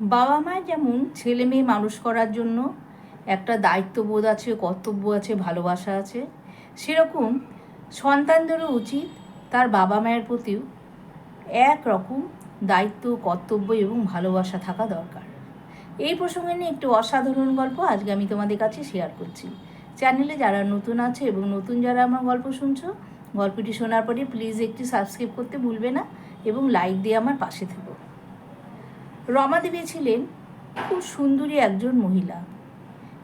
বাবা মায়ের যেমন ছেলে মেয়ে মানুষ করার জন্য একটা দায়িত্ববোধ আছে, কর্তব্য আছে, ভালোবাসা আছে, সেরকম সন্তানদেরও উচিত তার বাবা মায়ের প্রতিও এক রকম দায়িত্ব, কর্তব্য এবং ভালোবাসা থাকা দরকার। এই প্রসঙ্গে নিয়ে একটি অসাধারণ গল্প আজকে আমি তোমাদের কাছে শেয়ার করছি। চ্যানেলে যারা নতুন আছে এবং নতুন যারা আমার গল্প শুনছো, গল্পটি শোনার পরে প্লিজ একটি সাবস্ক্রাইব করতে ভুলবে না এবং লাইক দিয়ে আমার পাশে থেকো। রমা দেবী ছিলেন খুব সুন্দরী একজন মহিলা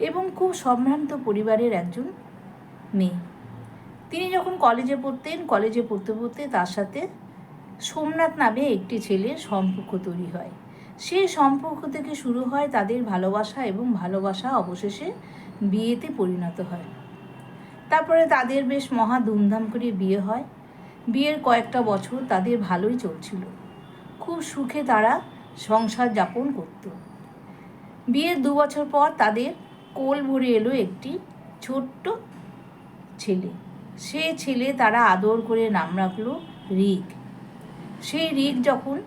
এবং খুব সম্ভ্রান্ত পরিবারের একজন মেয়ে। তিনি যখন কলেজে পড়তেন, কলেজে পড়তে পড়তে তার সাথে সোমনাথ নামে একটি ছেলের সম্পর্ক তৈরি হয়। সেই সম্পর্ক থেকে শুরু হয় তাদের ভালোবাসা এবং ভালোবাসা অবশেষে বিয়েতে পরিণত হয়। তারপরে তাদের বেশ মহা ধুমধাম করে বিয়ে হয়। বিয়ের কয়েকটা বছর তাদের ভালোই চলছিল। খুব সুখে তারা সংসার যাপন করত। বিয়ের দু বছর পর তাদের কোল ভরে এলো একটি ছোট্ট ছেলে। সে ছেলে তারা আদর করে নাম রাখল রিক। সেই রিক যখন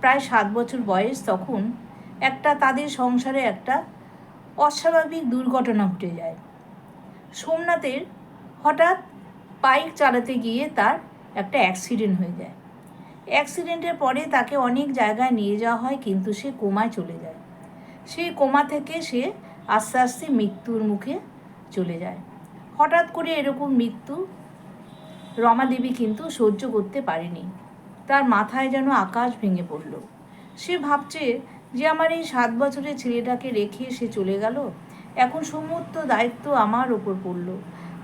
প্রায় সাত বছর বয়স, তখন একটা তাদের সংসারে একটা অস্বাভাবিক দুর্ঘটনা ঘটে যায়। সোমনাথের হঠাৎ বাইক চালাতে গিয়ে তার একটা অ্যাক্সিডেন্ট হয়ে যায়। অ্যাক্সিডেন্টের পরে তাকে অনেক জায়গায় নিয়ে যাওয়া হয়, কিন্তু সে কোমায় চলে যায়। সেই কোমা থেকে সে আস্তে আস্তে মৃত্যুর মুখে চলে যায়। হঠাৎ করে এরকম মৃত্যু রমাদেবী কিন্তু সহ্য করতে পারেনি। তার মাথায় যেন আকাশ ভেঙে পড়ল। সে ভাবছে যে আমার এই সাত বছরের ছেলেটাকে রেখে সে চলে গেল। এখন সমস্ত দায়িত্ব আমার ওপর পড়ল।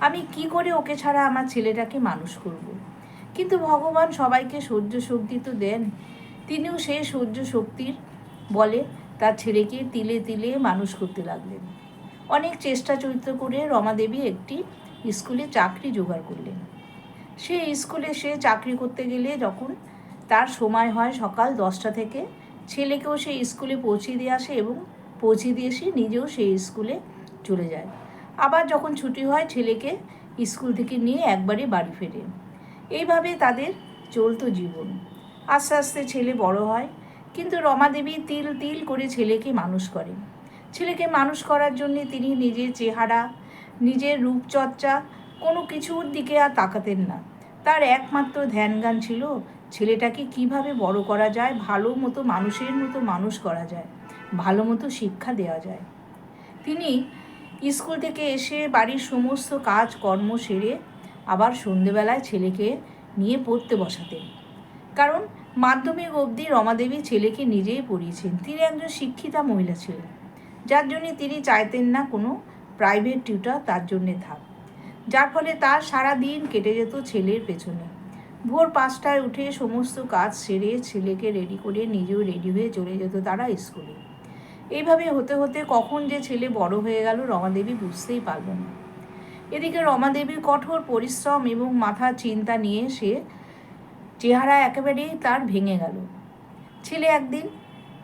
আমি কি করে ওকে ছাড়া আমার ছেলেটাকে মানুষ করব। কিন্তু ভগবান সবাইকে সহ্য শক্তি তো দেন। তিনিও সেই সহ্য শক্তির বলে তার ছেলেকে তিলে তিলে মানুষ করতে লাগলেন। অনেক চেষ্টা চরিত্র করে রমাদেবী একটি স্কুলে চাকরি জোগাড় করলেন। সে স্কুলে সে চাকরি করতে গেলে যখন তার সময় হয় সকাল দশটা থেকে, ছেলেকেও সে স্কুলে পৌঁছে দিয়ে আসে এবং পৌঁছে দিয়ে এসে নিজেও সেই স্কুলে চলে যায়। আবার যখন ছুটি হয়, ছেলেকে স্কুল থেকে নিয়ে একবারে বাড়ি ফেরে। এইভাবে তাদের চলতো জীবন। আস্তে আস্তে ছেলে বড় হয়, কিন্তু রমাদেবী তিল তিল করে ছেলেকে মানুষ করেন। ছেলেকে মানুষ করার জন্যে তিনি নিজের চেহারা, নিজের রূপচর্চা, কোনো কিছুর দিকে আর তাকাতেন না। তার একমাত্র ধ্যান জ্ঞান ছিল, ছেলেটাকে কীভাবে বড় করা যায়, ভালো মতো মানুষের মতো মানুষ করা যায়, ভালো মতো শিক্ষা দেওয়া যায়। তিনি স্কুল থেকে এসে বাড়ির সমস্ত কাজ কর্ম সেরে আবার ছেলেকে নিয়ে পড়তে বসাতেন। কারণ মাধ্যমিক অবধি রমাদেবী ছেলেকে নিজেই পড়িয়েছেন। তিনি একজন শিক্ষিতা মহিলা ছিলেন। যার জন্যে তিনি চাইতেন না কোনো প্রাইভেট টিউটার তার জন্যে থাক। যার ফলে তার সারা দিন কেটে যেত ছেলের পেছনে। ভোর পাঁচটায় উঠে সমস্ত কাজ সেরে ছেলেকে রেডি করে নিজেও রেডি হয়ে চলে যেত তারা স্কুলে। এইভাবে হতে হতে কখন যে ছেলে বড় হয়ে গেল রমাদেবী বুঝতেই পারল না। এদিকে রমা রমাদেবীর কঠোর পরিশ্রম এবং মাথা চিন্তা নিয়ে সে চেহারা একেবারেই তার ভেঙে গেল। ছেলে একদিন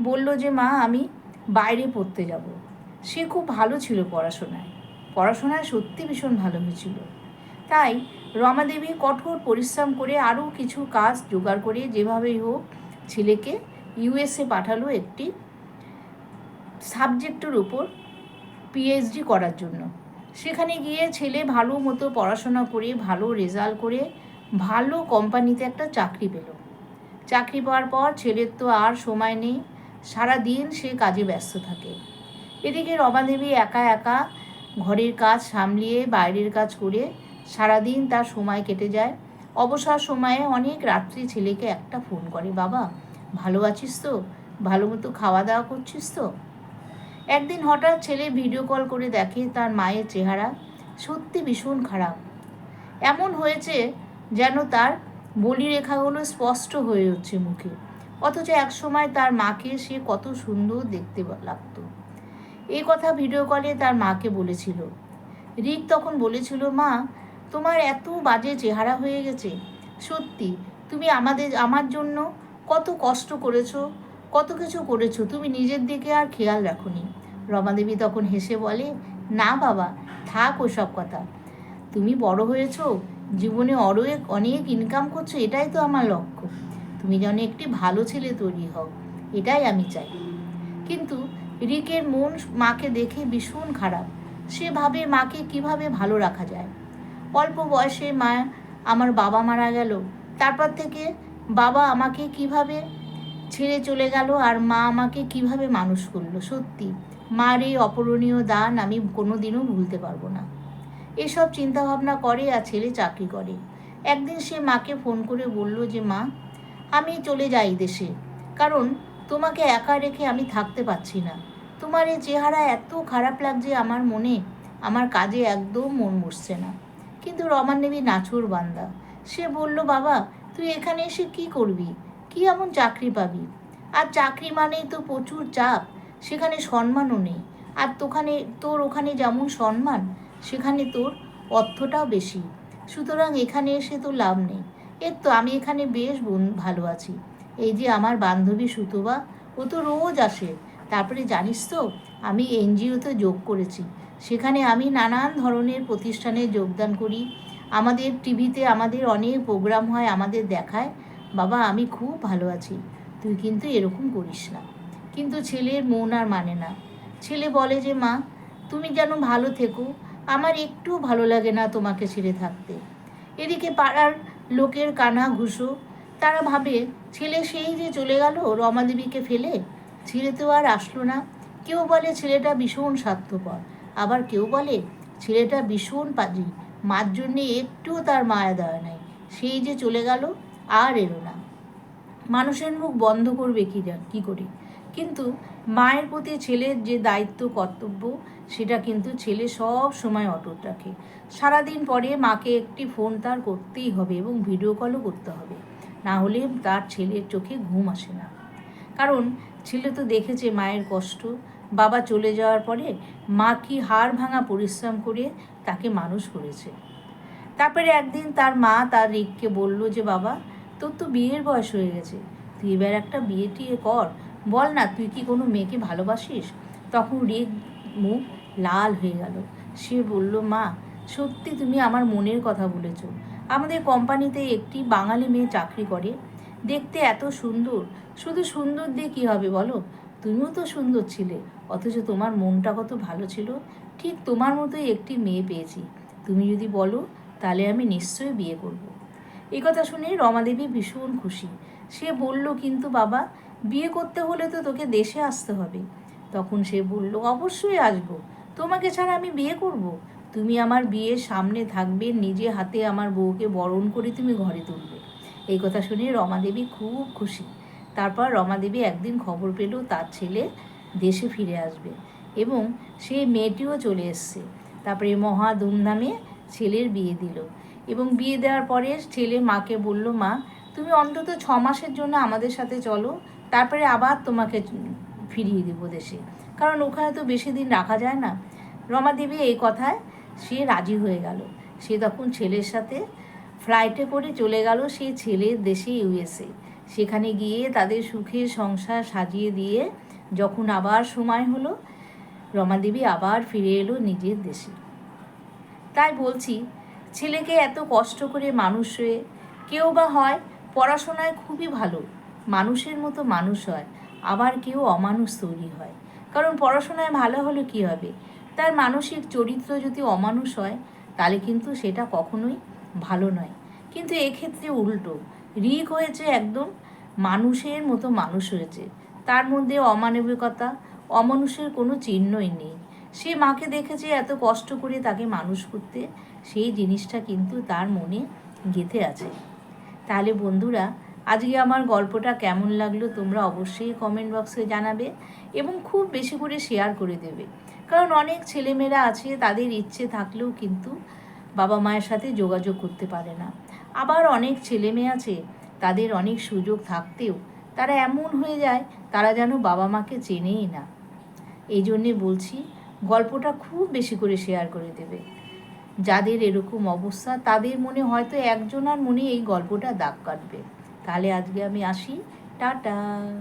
বলল যে, মা, আমি বাইরে পড়তে যাব। সে খুব ভালো ছিল পড়াশোনায়। পড়াশোনায় সত্যি ভীষণ ভালো হয়েছিল। তাই রমাদেবী কঠোর পরিশ্রম করে আরও কিছু কাজ জোগাড় করে যেভাবেই হোক ছেলেকে ইউএসএ পাঠালো একটি সাবজেক্টের উপর পিএইচডি করার জন্য। সেখানে গিয়ে ছেলে ভালো মতো পড়াশোনা করে, ভালো রেজাল্ট করে, ভালো কোম্পানিতে একটা চাকরি পেল। চাকরি পাওয়ার পর ছেলের তো আর সময় নেই সারা দিন সে কাজে ব্যস্ত থাকে। এদিকে রমাদেবী একা একা ঘরের কাজ সামলিয়ে, বাইরের কাজ করে সারাদিন তার সময় কেটে যায়। অবসর সময়ে অনেক রাত্রি ছেলেকে একটা ফোন করে, বাবা, ভালো আছিস তো? ভালো মতো খাওয়া দাওয়া করছিস তো? একদিন হঠাৎ ছেলে ভিডিও কল করে দেখে তার মায়ের চেহারা সত্যি ভীষণ খারাপ। এমন হয়েছে যেন তার বলিরেখাগুলো স্পষ্ট হয়ে উঠছে মুখে, অথচ একসময় তার মাকে সে কত সুন্দর দেখতে লাগতো। এই কথা ভিডিও কলে তার মাকে বলেছিল। রিক তখন বলেছিল, মা, তোমার এত বাজে চেহারা হয়ে গেছে। সত্যি, তুমি আমাদের, আমার জন্য কত কষ্ট করেছ। কত কিছু করেছ, তুমি নিজের দিকে আর খেয়াল রাখোনি। রমাদেবী তখন হেসে বলে, না বাবা, থাক ওসব কথা। তুমি বড় হয়েছো, জীবনে অনেক অনেক ইনকাম করছ, এটাই তো আমার লক্ষ্য। তুমি যেন একটি ভালো ছেলে তৈরি হও, এটাই আমি চাই। কিন্তু রিকের মন মাকে দেখে ভীষণ খারাপ। সে ভাবে মাকে কীভাবে ভালো রাখা যায়। অল্প বয়সে মা আমার বাবা মারা গেল, তারপর থেকে বাবা আমাকে কীভাবে ছেড়ে চলে গেল আর মা আমাকে কীভাবে মানুষ করল? সত্যি, মার এই অপূরণীয় দান আমি কোনোদিনও ভুলতে পারব না। এসব চিন্তাভাবনা করে আর ছেলে চাকরি করে। একদিন সে মাকে ফোন করে বলল যে, মা, আমি চলে যাই দেশে। কারণ তোমাকে একা রেখে আমি থাকতে পারছি না। তোমার এই চেহারা এত খারাপ লাগছে আমার মনে, আমার কাজে একদম মন বসছে না। কিন্তু রমান দেবী নাচুর বান্দা। সে বলল, বাবা, তুই এখানে এসে কি করবি? কি এমন চাকরি পাবি? আর চাকরি মানেই তো প্রচুর চাপ, সেখানে সম্মানও নেই। আর তোখানে, তোর ওখানে যেমন সম্মান, সেখানে তোর অর্থটাও বেশি। সুতরাং এখানে এসে তো লাভ নেই। এর তো আমি এখানে বেশ ভালো আছি। এই যে আমার বান্ধবী সুতোবা, ও তো রোজ আসে। তারপরে জানিস তো, আমি এনজিওতে যোগ করেছি। সেখানে আমি নানান ধরনের প্রতিষ্ঠানে যোগদান করি। আমাদের টিভিতে আমাদের অনেক প্রোগ্রাম হয়, আমাদের দেখায়। বাবা, আমি খুব ভালো আছি। তুই কিন্তু এরকম করিস না। কিন্তু ছেলের মন আর মানে না। ছেলে বলে যে, মা, তুমি যেন ভালো থেকো। আমার একটু ভালো লাগে না তোমাকে ছেড়ে থাকতে। এদিকে পাড়ার লোকের কানা ঘুষো। তারা ভাবে, ছেলে সেই যে চলে গেল, রমাদেবীকে ফেলে? ছেলে তো আর আসলো না। কেউ বলে ছেলেটা ভীষণ স্বার্থপর। আবার কেউ বলে, ছেলেটা ভীষণ পাজি। মার জন্যে একটুও তার মায়া দেওয়া নাই। সেই যে চলে গেল আর এলো না। মানুষের মুখ বন্ধ করবে কি কী করে? কিন্তু মায়ের প্রতি ছেলের যে দায়িত্ব, কর্তব্য, সেটা কিন্তু ছেলে সব সময় অটুট রাখে। সারাদিন পরে মাকে একটি ফোন তার করতেই হবে এবং ভিডিও কলও করতে হবে। না হলে তার ছেলের চোখে ঘুম আসে না। কারণ ছেলে তো দেখেছে মায়ের কষ্ট। বাবা চলে যাওয়ার পরে মা কি হাড় ভাঙা পরিশ্রম করে তাকে মানুষ করেছে। তারপরে একদিন তার মা তার রিককে বলল যে, বাবা তোর তো বিয়ের বয়স হয়ে গেছে। তুই এবার একটা বিয়ে টিয়ে কর। বল না, তুই কি কোনো মেয়েকে ভালোবাসিস? তখন রিক মুখ লাল হয়ে গেল। সে বলল, মা, সত্যি তুমি আমার মনের কথা বলেছ। আমাদের কোম্পানিতে একটি বাঙালি মেয়ে চাকরি করে। দেখতে এত সুন্দর। শুধু সুন্দর দিয়ে কী হবে বলো? তুমিও তো সুন্দর ছিলে। অথচ তোমার মনটা কত ভালো ছিল। ঠিক তোমার মতোই একটি মেয়ে পেয়েছি। তুমি যদি বলো, তাহলে আমি নিশ্চয়ই বিয়ে করব। এই কথা শুনে রমাদেবী ভীষণ খুশি। সে বলল, কিন্তু বাবা, বিয়ে করতে হলে তো তোকে দেশে আসতে হবে। তখন সে বলল, অবশ্যই আসব। তোমাকে ছাড়া আমি বিয়ে করব। তুমি আমার বিয়ের সামনে থাকবে, নিজে হাতে আমার বউকে বরণ করে তুমি ঘরে তুলবে। এই কথা শুনে রমাদেবী খুব খুশি। তারপর রমাদেবী একদিন খবর পেল, তার ছেলে দেশে ফিরে আসবে এবং সেই মেয়েটিও চলে এসছে। তারপরে মহা ধুমধামে ছেলের বিয়ে দিল। এবং বিয়ে দেওয়ার পরে ছেলে মাকে বলল, মা, তুমি অন্তত ছ মাসের জন্য আমাদের সাথে চলো, তারপরে আবার তোমাকে ফিরিয়ে দেবো দেশে। কারণ ওখানে তো বেশি দিন রাখা যায় না। রমাদেবী এই কথায় সে রাজি হয়ে গেল। সে তখন ছেলের সাথে ফ্লাইটে করে চলে গেল সেই ছেলের দেশে ইউএসএ সেখানে গিয়ে তাদের সুখে সংসার সাজিয়ে দিয়ে যখন আবার সময় হলো রমাদেবী আবার ফিরে এলো নিজের দেশে। তাই বলছি ছেলেকে এত কষ্ট করে মানুষ হয়ে কেউ বা হয় পড়াশোনায় খুবই ভালো, মানুষের মতো মানুষ হয়, আবার কেউ অমানুষ তৈরি হয়। কারণ পড়াশোনায় ভালো হলে কী হবে? তার মানসিক চরিত্র যদি অমানুষ হয়, তাহলে কিন্তু সেটা কখনোই ভালো নয়। কিন্তু এক্ষেত্রে উল্টো, রিক হয়েছে একদম মানুষের মতো মানুষ হয়েছে। তার মধ্যে অমানবিকতা, অমানুষের কোনো চিহ্নই নেই। সে মাকে দেখেছে এত কষ্ট করে তাকে মানুষ করতে, সেই জিনিসটা কিন্তু তার মনে গেঁথে আছে। তাহলে বন্ধুরা, আজকে আমার গল্পটা কেমন লাগল তোমরা অবশ্যই কমেন্ট বক্সে জানাবে এবং খুব বেশি করে শেয়ার করে দেবে। কারণ অনেক ছেলেমেয়েরা আছে, তাদের ইচ্ছে থাকলেও কিন্তু বাবা মায়ের সাথে যোগাযোগ করতে পারে না। আবার অনেক ছেলে মেয়ে আছে, তাদের অনেক সুযোগ থাকতেও তারা এমন হয়ে যায়, তারা যেন বাবা মাকে চেনেই না। এই জন্যে বলছি গল্পটা খুব বেশি করে শেয়ার করে দেবে। যাদের এরকম অবস্থা, তাদের মনে হয়তো একজনার মনে এই গল্পটা দাগ কাটবে। তাহলে আজকে আমি আসি। টাটা।